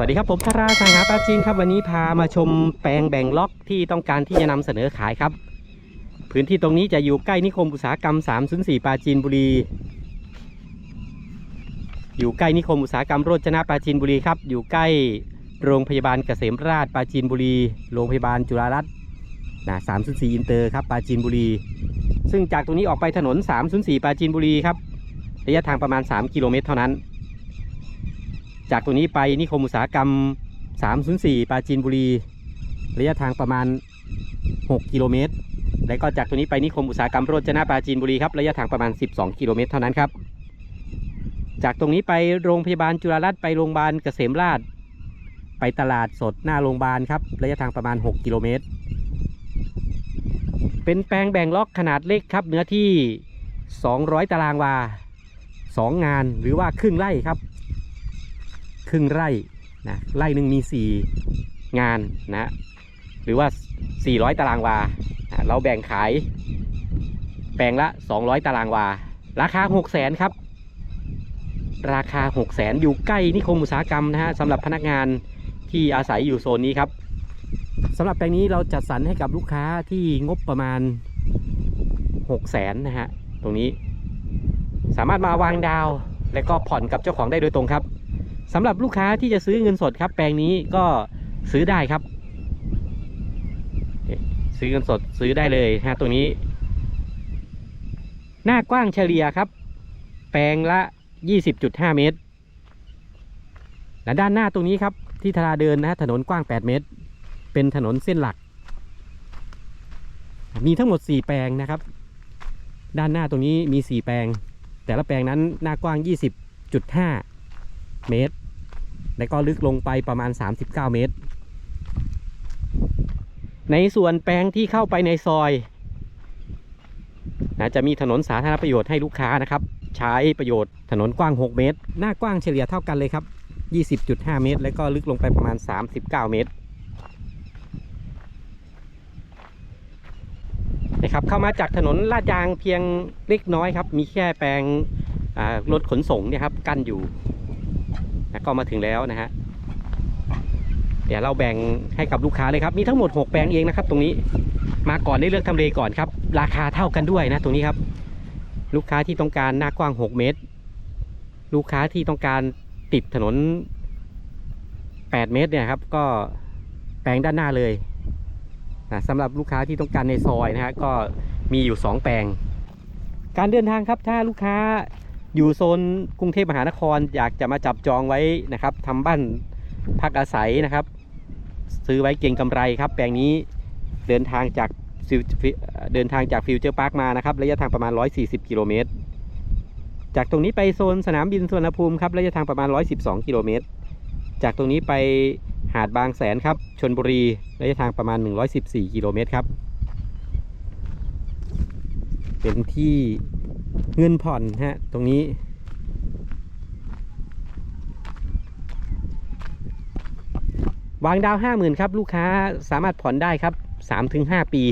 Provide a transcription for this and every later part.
วัสดีครับผมธาราสังหาปลาจีนครับวันนี้พามาชมแปลงแบ่งล็อกที่ต้องการที่จะนำเสนอขายครับ พื้นที่ตรงนี้จะอยู่ใกล้นิคมอุตสาหกรรม 304ปาจีนบุรี อยู่ใกล้นิคมอุตสาหกรรมโรจนะปาจีนบุรีครับ อยู่ใกล้โรงพยาบาลเกษมราชปาจีนบุรี โรงพยาบาลจุฬารัตน์นะ304อินเตอร์ครับปาจีนบุรี ซึ่งจากตรงนี้ออกไปถนน 304ปาจีนบุรีครับระยะทางประมาณ 3 กิโลเมตรเท่านั้น จากตรงนี้ไปนิคมอุตสาหกรรม 304 ปราจีนบุรี ระยะทางประมาณ 6 กิโลเมตร แล้วก็จากตรงนี้ไปนิคมอุตสาหกรรมโรจนะปราจีนบุรีครับ ระยะทางประมาณ 12 กิโลเมตรเท่านั้นครับ จากตรงนี้ไปโรงพยาบาลจุฬารัตน์ไปโรงพยาบาลเกษมราช ไปตลาดสดหน้าโรงพยาบาลครับ ระยะทางประมาณ 6 กิโลเมตร เป็นแปลงแบ่งล็อกขนาดเล็กครับ เนื้อที่ 200 ตารางวา 2 งานหรือว่าครึ่งไร่ครับ ครึ่งไร่นะไร่หนึ่งมี 4 งานนะหรือว่า 400 ตารางวานะเราแบ่งขาย แปลงละ 200 ตารางวา ราคา 6 0 0 0 0 0ครับ ราคา 6 0 0 0 0 0อยู่ใกล้นิคมอุตสาหกรรมนะฮะสำหรับพนักงานที่อาศัยอยู่โซนนี้ครับสำหรับแปลงนี้เราจัดสรรให้กับลูกค้าที่งบประมาณ 6 0 0 0 0 0นะฮะตรงนี้สามารถมาวางดาว และก็ผ่อนกับเจ้าของได้โดยตรงครับ สำหรับลูกค้าที่จะซื้อเงินสดครับ แปลงนี้ก็ซื้อได้ครับ ซื้อเงินสดซื้อได้เลยฮะตัวนี้ หน้ากว้างเฉลี่ยครับ แปลงละ 20.5 เมตรและด้านหน้าตรงนี้ครับ ที่ทาราเดินนะฮะถนนกว้าง 8 เมตร เป็นถนนเส้นหลัก มีทั้งหมด 4 แปลงนะครับ ด้านหน้าตรงนี้มี 4 แปลง แต่ละแปลงนั้นหน้ากว้าง 20.5 เมตร และก็ลึกลงไปประมาณ 39 เมตร ในส่วนแปลงที่เข้าไปในซอยนะจะมีถนนสาธารณประโยชน์ให้ลูกค้านะครับ ใช้ประโยชน์ถนนกว้าง 6 เมตร หน้ากว้างเฉลี่ยเท่ากันเลยครับ 20.5 เมตร และก็ลึกลงไปประมาณ 39 เมตรนะครับเข้ามาจากถนนลาดยางเพียงเล็กน้อยครับ มีแค่แปลงรถขนส่งเนี่ยครับกั้นอยู่ นะก็มาถึงแล้วนะฮะเดี๋ยวเราแบ่งให้กับลูกค้าเลยครับ มีทั้งหมด 6 แปลงเองนะครับ ตรงนี้มาก่อนได้เลือกทำเลก่อนครับ ราคาเท่ากันด้วยนะ ตรงนี้ครับ ลูกค้าที่ต้องการหน้ากว้าง 6 เมตร ลูกค้าที่ต้องการติดถนน 8 เมตรเนี่ยครับ ก็แปลงด้านหน้าเลยนะสำหรับลูกค้าที่ต้องการในซอยนะฮะก็มีอยู่ 2 แปลง การเดินทางครับถ้าลูกค้า อยู่โซนกรุงเทพมหานครอยากจะมาจับจองไว้นะครับทำบ้านพักอาศัยนะครับ ซื้อไว้เก่งกำไรครับ แปลงนี้เดินทางจากเดินทางจากฟิวเจอร์พาร์คมานะครับ ระยะทางประมาณ 140 กิโลเมตร จากตรงนี้ไปโซนสนามบินสุวรรณภูมิครับ ระยะทางประมาณ 112 กิโลเมตร จากตรงนี้ไปหาดบางแสนครับ ชนบุรี ระยะทางประมาณ 114 กิโลเมตรครับ เป็นที่ เงินผ่อนฮะ ตรงนี้ วางดาวห้าหมื่นครับ ลูกค้าสามารถผ่อนได้ครับสามถึงห้าปี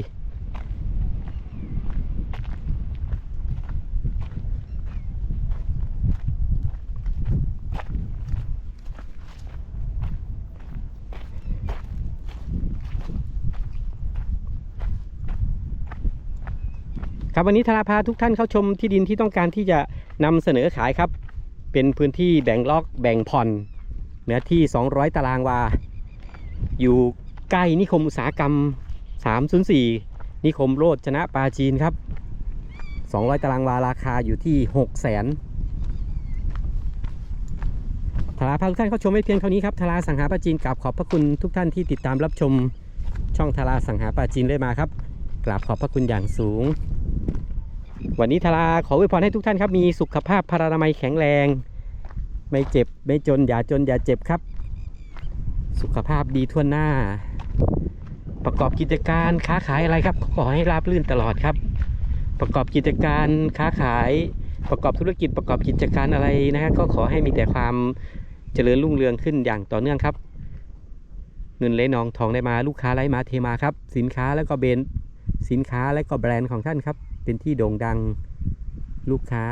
ครับวันนี้ธาราพาทุกท่านเข้าชมที่ดินที่ต้องการที่จะนำเสนอขายครับ เป็นพื้นที่แบ่งล็อกแบ่งผ่อนเนื้อที่ 200 ตารางวา อยู่ใกล้นิคมอุตสาหกรรม 304 นิคมโรดชนะปาจีนครับ 200 ตารางวาราคาอยู่ที่ 6 0 0 0 0นทาราพาทุกท่านเข้าชมไม่เพียงเท่านี้ครับทาราสังหาปาจีนกราบขอบพระคุณทุกท่านที่ติดตามรับชมช่องทาราสังหาปาจีนได้มาครับกราบขอบพระคุณอย่างสูง วันนี้ทาราขออวยพรให้ทุกท่านครับ มีสุขภาพพรานามัยแข็งแรง ไม่เจ็บไม่จนอย่าจนอย่าเจ็บครับ สุขภาพดีทั่วหน้า ประกอบกิจการค้าขายอะไรครับขอให้ราบรื่นตลอดครับ ประกอบกิจการค้าขาย ประกอบธุรกิจประกอบกิจการอะไรนะฮะก็ขอให้มีแต่ความเจริญรุ่งเรืองขึ้นอย่างต่อเนื่องครับเงินไหลนองทองได้มาลูกค้าไหลมาเทมาครับ สินค้าแล้วก็เบนสินค้าและก็แบรนด์ของท่านครับ เป็นที่โด่งดัง ลูกค้า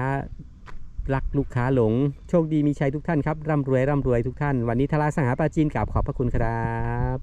รักลูกค้าหลง โชคดีมีชัยทุกท่านครับ ร่ำรวยร่ำรวยทุกท่าน วันนี้ทลาสังหาปาจีนกลับขอบพระคุณครับ